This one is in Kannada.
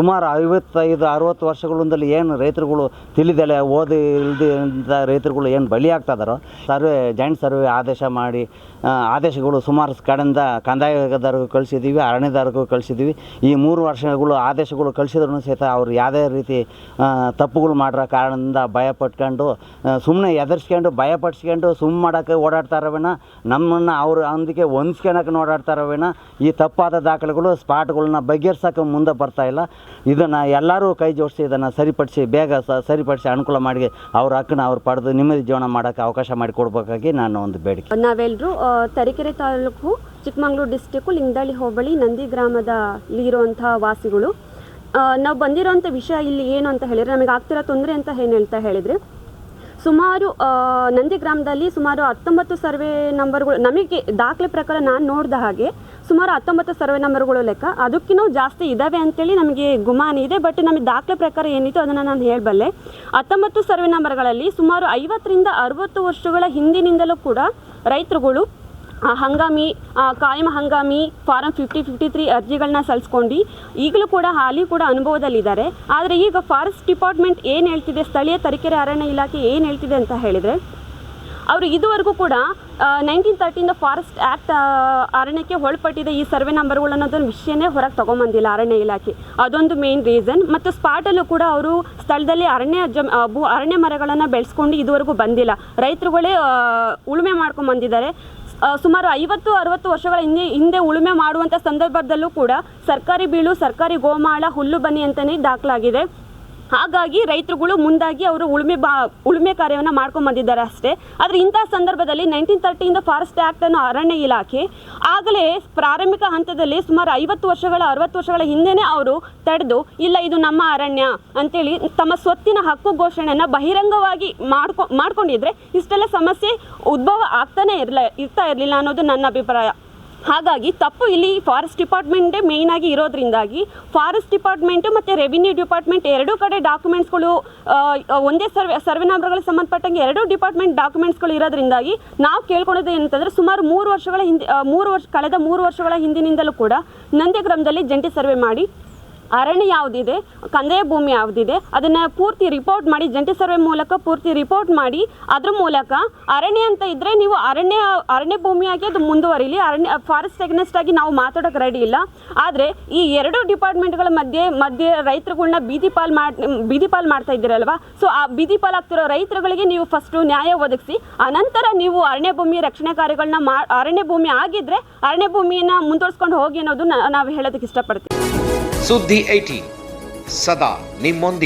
ಸುಮಾರು ಐವತ್ತೈದು, ಅರುವತ್ತು ವರ್ಷಗಳಿಂದಲೂ ಏನು ರೈತರುಗಳು ತಿಳಿದಲೆ ಓದಿ, ಇಲ್ದ ರೈತರುಗಳು ಏನು ಬಲಿ ಆಗ್ತಾ ಇದಾರೋ ಸರ್ವೆ, ಜಾಯಿಂಟ್ ಸರ್ವೆ ಆದೇಶ ಮಾಡಿ ಆದೇಶಗಳು ಸುಮಾರು ಕಡೆಯಿಂದ ಕಂದಾಯದಾರರಿಗೂ ಕಳಿಸಿದ್ದೀವಿ, ಅರಣ್ಯದಾರರಿಗೂ ಕಳಿಸಿದ್ದೀವಿ. ಈ ಮೂರು ವರ್ಷಗಳು ಆದೇಶಗಳು ಕಳಿಸಿದ್ರು ಸಹಿತ ಅವರು ಯಾವುದೇ ರೀತಿ ತಪ್ಪುಗಳು ಮಾಡಿರೋ ಕಾರಣದಿಂದ ಭಯ ಪಟ್ಕೊಂಡು ಸುಮ್ಮನೆ ಎದರ್ಸ್ಕೊಂಡು ಭಯ ಪಡಿಸ್ಕೊಂಡು ಸುಮ್ಮ ಮಾಡೋಕ್ಕೆ ಓಡಾಡ್ತಾರವೇನ ನಮ್ಮನ್ನು ಅವರು ಅಂದಿಗೆ ಹೊಂದ್ಸ್ಕೊಳಕ್ಕೆ ಓಡಾಡ್ತಾರವೇನ ಈ ತಪ್ಪಾದ ದಾಖಲೆಗಳು, ಸ್ಪಾಟ್ಗಳನ್ನ ಬಗೆಹರ್ಸೋಕೆ ಮುಂದೆ ಬರ್ತಾ ಇಲ್ಲ. ಇದನ್ನು ಎಲ್ಲರೂ ಕೈ ಜೋಡಿಸಿ ಇದನ್ನು ಸರಿಪಡಿಸಿ ಬೇಗ ಸ ಸರಿಪಡಿಸಿ ಅನುಕೂಲ ಮಾಡಿ ಅವ್ರ ಹಕ್ಕನ್ನ ಅವ್ರು ಪಡೆದು ನೆಮ್ಮದಿ ಜೀವನ ಮಾಡೋಕ್ಕೆ ಅವಕಾಶ ಮಾಡಿ ಕೊಡ್ಬೇಕಾಗಿ ನಾನು ಒಂದು ಬೇಡಿಕೆ. ನಾವೆಲ್ಲರೂ ತರೀಕೆರೆ ತಾಲೂಕು, ಚಿಕ್ಕಮಗಳೂರು ಡಿಸ್ಟಿಕ್ಕು ಲಿಂಗದಳ್ಳಿ ಹೋಬಳಿ, ನಂದಿ ಗ್ರಾಮದಲ್ಲಿರುವಂಥ ವಾಸಿಗಳು. ನಾವು ಬಂದಿರೋಂಥ ವಿಷಯ ಇಲ್ಲಿ ಏನು ಅಂತ ಹೇಳಿದ್ರೆ, ನಮಗೆ ಆಗ್ತಿರೋ ತೊಂದರೆ ಅಂತ ಏನು ಹೇಳ್ತಾ ಹೇಳಿದರೆ ಸುಮಾರು ನಂದಿ ಗ್ರಾಮದಲ್ಲಿ ಸುಮಾರು ಹತ್ತೊಂಬತ್ತು ಸರ್ವೆ ನಂಬರ್ಗಳು, ನಮಗೆ ದಾಖಲೆ ಪ್ರಕಾರ ನಾನು ನೋಡಿದ ಹಾಗೆ ಸುಮಾರು ಹತ್ತೊಂಬತ್ತು ಸರ್ವೆ ನಂಬರ್ಗಳು ಲೆಕ್ಕ. ಅದಕ್ಕಿಂತ ಜಾಸ್ತಿ ಇದ್ದಾವೆ ಅಂತೇಳಿ ನಮಗೆ ಗುಮಾನ ಇದೆ. ಬಟ್ ನಮಗೆ ದಾಖಲೆ ಪ್ರಕಾರ ಏನಿತ್ತು ಅದನ್ನು ನಾನು ಹೇಳಬಲ್ಲೆ. ಹತ್ತೊಂಬತ್ತು ಸರ್ವೆ ನಂಬರ್ಗಳಲ್ಲಿ ಸುಮಾರು ಐವತ್ತರಿಂದ ಅರುವತ್ತು ವರ್ಷಗಳ ಹಿಂದಿನಿಂದಲೂ ಕೂಡ ರೈತರುಗಳು ಹಂಗಾಮಿ ಕಾಯಂ ಹಂಗಾಮಿ, ಫಾರಂ ಫಿಫ್ಟಿ ಫಿಫ್ಟಿ ತ್ರೀ ಅರ್ಜಿಗಳನ್ನ ಸಲ್ಲಿಸ್ಕೊಂಡು ಈಗಲೂ ಕೂಡ ಹಾಲಿ ಕೂಡ ಅನುಭವದಲ್ಲಿದ್ದಾರೆ. ಆದರೆ ಈಗ ಫಾರೆಸ್ಟ್ ಡಿಪಾರ್ಟ್ಮೆಂಟ್ ಏನು ಹೇಳ್ತಿದೆ, ಸ್ಥಳೀಯ ತರೀಕೆರೆ ಅರಣ್ಯ ಇಲಾಖೆ ಏನು ಹೇಳ್ತಿದೆ ಅಂತ ಹೇಳಿದರೆ, ಅವರು ಇದುವರೆಗೂ ಕೂಡ ನೈನ್ಟೀನ್ ತರ್ಟಿಯಿಂದ ಫಾರೆಸ್ಟ್ ಆ್ಯಕ್ಟ್ ಅರಣ್ಯಕ್ಕೆ ಒಳಪಟ್ಟಿದೆ ಈ ಸರ್ವೆ ನಂಬರ್ಗಳು ಅನ್ನೋದೊಂದು ವಿಷಯನೇ ಹೊರಗೆ ತೊಗೊಂಬಂದಿಲ್ಲ ಅರಣ್ಯ ಇಲಾಖೆ. ಅದೊಂದು ಮೇನ್ ರೀಸನ್ ಮತ್ತು ಸ್ಪಾಟಲ್ಲೂ ಕೂಡ ಅವರು ಸ್ಥಳದಲ್ಲಿ ಅರಣ್ಯ ಜಮ್ ಅರಣ್ಯ ಮರಗಳನ್ನು ಬೆಳೆಸ್ಕೊಂಡು ಇದುವರೆಗೂ ಬಂದಿಲ್ಲ. ರೈತರುಗಳೇ ಉಳುಮೆ ಮಾಡ್ಕೊಂಡು ಬಂದಿದ್ದಾರೆ ಸುಮಾರು ಐವತ್ತು, ಅರವತ್ತು ವರ್ಷಗಳ ಹಿಂದೆ ಹಿಂದೆ ಉಳುಮೆ ಮಾಡುವಂಥ ಸಂದರ್ಭದಲ್ಲೂ ಕೂಡ ಸರ್ಕಾರಿ ಬೀಳು, ಸರ್ಕಾರಿ ಗೋಮಾಳ, ಹುಲ್ಲು ಬನ್ನಿ ಅಂತಲೇ ದಾಖಲಾಗಿದೆ. ಹಾಗಾಗಿ ರೈತರುಗಳು ಮುಂದಾಗಿ ಅವರು ಉಳುಮೆ ಬಾ, ಉಳುಮೆ ಕಾರ್ಯವನ್ನು ಮಾಡ್ಕೊಂಡು ಬಂದಿದ್ದಾರೆ ಅಷ್ಟೇ. ಆದರೆ ಇಂಥ ಸಂದರ್ಭದಲ್ಲಿ ನೈನ್ಟೀನ್ ತರ್ಟಿಯಿಂದ ಫಾರೆಸ್ಟ್ ಆ್ಯಕ್ಟ್ ಅನ್ನು ಅರಣ್ಯ ಇಲಾಖೆ, ಆಗಲೇ ಪ್ರಾರಂಭಿಕ ಹಂತದಲ್ಲಿ ಸುಮಾರು ಐವತ್ತು ವರ್ಷಗಳ, ಅರವತ್ತು ವರ್ಷಗಳ ಹಿಂದೆನೇ ಅವರು ತಡೆದು, ಇಲ್ಲ ಇದು ನಮ್ಮ ಅರಣ್ಯ ಅಂತೇಳಿ ತಮ್ಮ ಸ್ವತ್ತಿನ ಹಕ್ಕು ಘೋಷಣೆಯನ್ನು ಬಹಿರಂಗವಾಗಿ ಮಾಡ್ಕೊ, ಮಾಡ್ಕೊಂಡಿದ್ರೆ ಇಷ್ಟೆಲ್ಲ ಸಮಸ್ಯೆ ಉದ್ಭವ ಆಗ್ತಾನೆ ಇರಲ, ಇರ್ತಾ ಇರಲಿಲ್ಲ ಅನ್ನೋದು ನನ್ನ ಅಭಿಪ್ರಾಯ. ಹಾಗಾಗಿ ತಪ್ಪು ಇಲ್ಲಿ ಫಾರೆಸ್ಟ್ ಡಿಪಾರ್ಟ್ಮೆಂಟೇ ಆಗಿ ಇರೋದ್ರಿಂದಾಗಿ ಫಾರೆಸ್ಟ್ ಡಿಪಾರ್ಟ್ಮೆಂಟ್ ಮತ್ತು ರೆವಿನ್ಯೂ ಡಿಪಾರ್ಟ್ಮೆಂಟ್ ಎರಡೂ ಕಡೆ ಡಾಕ್ಯುಮೆಂಟ್ಸ್ಗಳು ಒಂದೇ ಸರ್ವೆ ಸರ್ವೆ ನಂಬರ್ಗಳಿಗೆ ಸಂಬಂಧಪಟ್ಟಂಗೆ ಎರಡೂ ಡಿಪಾರ್ಟ್ಮೆಂಟ್ ಡಾಕ್ಯುಮೆಂಟ್ಸ್ಗಳು ಇರೋದ್ರಿಂದಾಗಿ ನಾವು ಕೇಳ್ಕೊಳ್ಳೋದು ಏನಂತಂದರೆ ಸುಮಾರು ಮೂರು ವರ್ಷಗಳ ಹಿಂದೆ ಮೂರು ವರ್ಷ, ಕಳೆದ ಮೂರು ವರ್ಷಗಳ ಹಿಂದಿನಿಂದಲೂ ಕೂಡ ನಂದೇ ಗ್ರಾಮದಲ್ಲಿ ಜಂಟಿ ಸರ್ವೆ ಮಾಡಿ ಅರಣ್ಯ ಯಾವುದಿದೆ, ಕಂದಾಯ ಭೂಮಿ ಯಾವುದಿದೆ, ಅದನ್ನು ಪೂರ್ತಿ ರಿಪೋರ್ಟ್ ಮಾಡಿ, ಜಂಟಿ ಸರ್ವೆ ಮೂಲಕ ಪೂರ್ತಿ ರಿಪೋರ್ಟ್ ಮಾಡಿ, ಅದ್ರ ಮೂಲಕ ಅರಣ್ಯ ಅಂತ ಇದ್ದರೆ ನೀವು ಅರಣ್ಯ ಅರಣ್ಯ ಭೂಮಿಯಾಗಿ ಅದು ಮುಂದುವರಿಲಿ. ಅರಣ್ಯ ಫಾರೆಸ್ಟ್ ಅಗ್ನೆಸ್ಟ್ ಆಗಿ ನಾವು ಮಾತಾಡೋಕೆ ರೆಡಿ ಇಲ್ಲ. ಆದರೆ ಈ ಎರಡು ಡಿಪಾರ್ಟ್ಮೆಂಟ್ಗಳ ಮಧ್ಯೆ ಮಧ್ಯೆ ರೈತರುಗಳನ್ನ ಬೀದಿ ಪಾಲ್ ಮಾಡಿ, ಬೀದಿ ಪಾಲ್ ಮಾಡ್ತಾ ಇದ್ದೀರಲ್ವಾ? ಸೊ ಆ ಬೀದಿ ಪಾಲ್ ಆಗ್ತಿರೋ ರೈತರುಗಳಿಗೆ ನೀವು ಫಸ್ಟು ನ್ಯಾಯ ಒದಗಿಸಿ, ಅನಂತರ ನೀವು ಅರಣ್ಯ ಭೂಮಿ ರಕ್ಷಣೆ ಕಾರ್ಯಗಳನ್ನ ಮಾ, ಅರಣ್ಯ ಭೂಮಿ ಆಗಿದ್ದರೆ ಅರಣ್ಯ ಭೂಮಿಯನ್ನು ಮುಂದುವರ್ಸ್ಕೊಂಡು ಹೋಗಿ ಅನ್ನೋದು ನಾವು ಹೇಳೋದಕ್ಕೆ ಇಷ್ಟಪಡ್ತೀವಿ. सुद्धि सदा निम्न